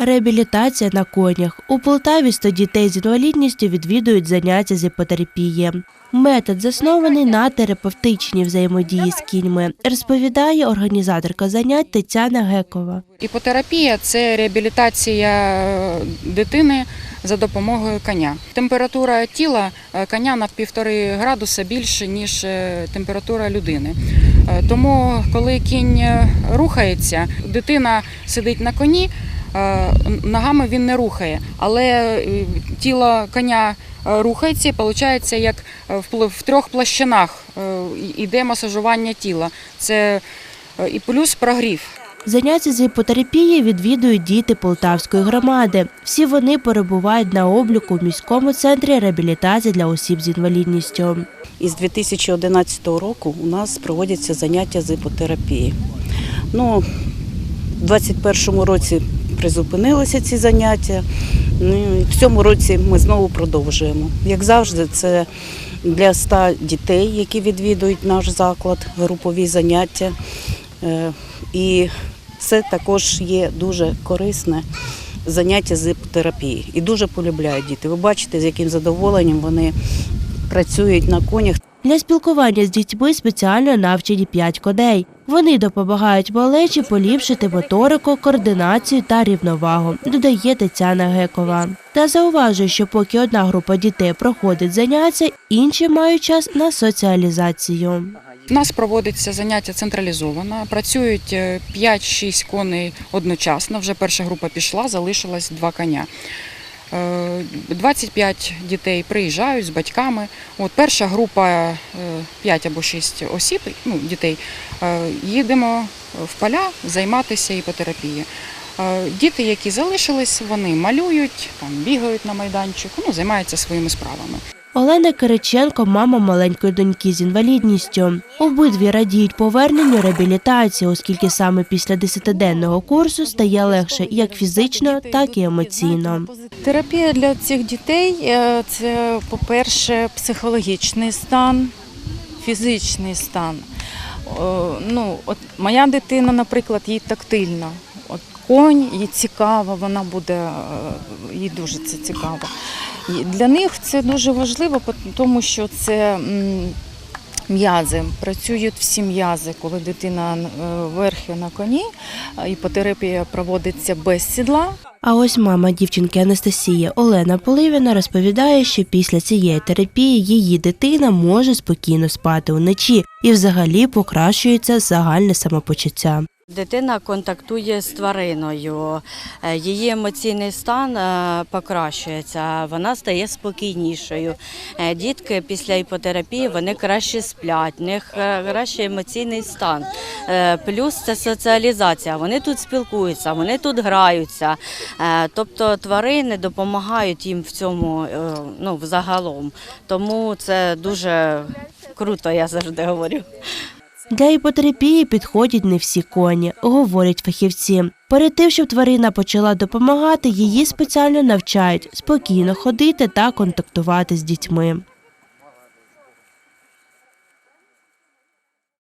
Реабілітація на конях. У Полтаві 100 дітей з інвалідністю відвідують заняття з іпотерапії. Метод заснований на терапевтичній взаємодії з кіньми, розповідає організаторка занять Тетяна Гекова. Іпотерапія це реабілітація дитини за допомогою коня. Температура тіла е, коня на півтори градуса більше, ніж е, температура людини. Е, Тому, коли кінь рухається, дитина сидить на коні, ногами він не рухає, але е, тіло коня е, рухається і виходить, як е, в трьох площинах е, йде масажування тіла. Це е, і плюс прогрів. Заняття з іпотерапії відвідують діти Полтавської громади. Всі вони перебувають на обліку в міському центрі реабілітації для осіб з інвалідністю. Із 2011 року у нас проводяться заняття з іпотерапії. Ну, в 2021 році призупинилися ці заняття. Ну, в цьому році ми знову продовжуємо. Як завжди, це для 100 дітей, які відвідують наш заклад, групові заняття. Е, І це також є дуже корисне заняття з іпотерапії. І дуже полюбляють діти. Ви бачите, з яким задоволенням вони працюють на конях. Для спілкування з дітьми спеціально навчені п'ять коней. Вони допомагають малечі поліпшити моторику, координацію та рівновагу, додає Тетяна Гекова. Та зауважує, що поки одна група дітей проходить заняття, інші мають час на соціалізацію. У нас проводиться заняття централізовано. Працюють е, 5-6 коней одночасно. Вже перша група пішла, залишилось два коня. Е, 25 дітей приїжджають з батьками. От перша група е, 5 або 6 осіб, ну, дітей, е, їдемо в поля займатися іпотерапією. Е, Діти, які залишились, вони малюють, там бігають на майданчику, ну, займаються своїми справами. Олена Кириченко, мама маленької доньки з інвалідністю. Обидві радіють поверненню реабілітації, оскільки саме після десятиденного курсу стає легше як фізично, так і емоційно. Терапія для цих дітей е, це, по-перше, психологічний стан, фізичний стан. Ну, от моя дитина, наприклад, їй тактильно. От конь, їй цікаво, вона буде, е, їй дуже це цікаво. Для них це дуже важливо, тому що це м'язи. Працюють всі м'язи, коли дитина е, верхи на коні, іпотерапія проводиться без сідла. А ось мама дівчинки Анастасії Олена Поливіна розповідає, що після цієї терапії її дитина може спокійно спати вночі і взагалі покращується загальне самопочуття. Дитина контактує з твариною, е, її емоційний стан е, покращується, вона стає спокійнішою. Е, Дітки після іпотерапії вони краще сплять, в них е, кращий емоційний стан. Плюс це соціалізація. Вони тут спілкуються, вони тут граються. Тобто тварини допомагають їм в цьому ну, взагалом. Тому це дуже круто, я завжди говорю. Для іпотерапії підходять не всі коні, говорять фахівці. Перед тим, щоб тварина почала допомагати, її спеціально навчають спокійно ходити та контактувати з дітьми.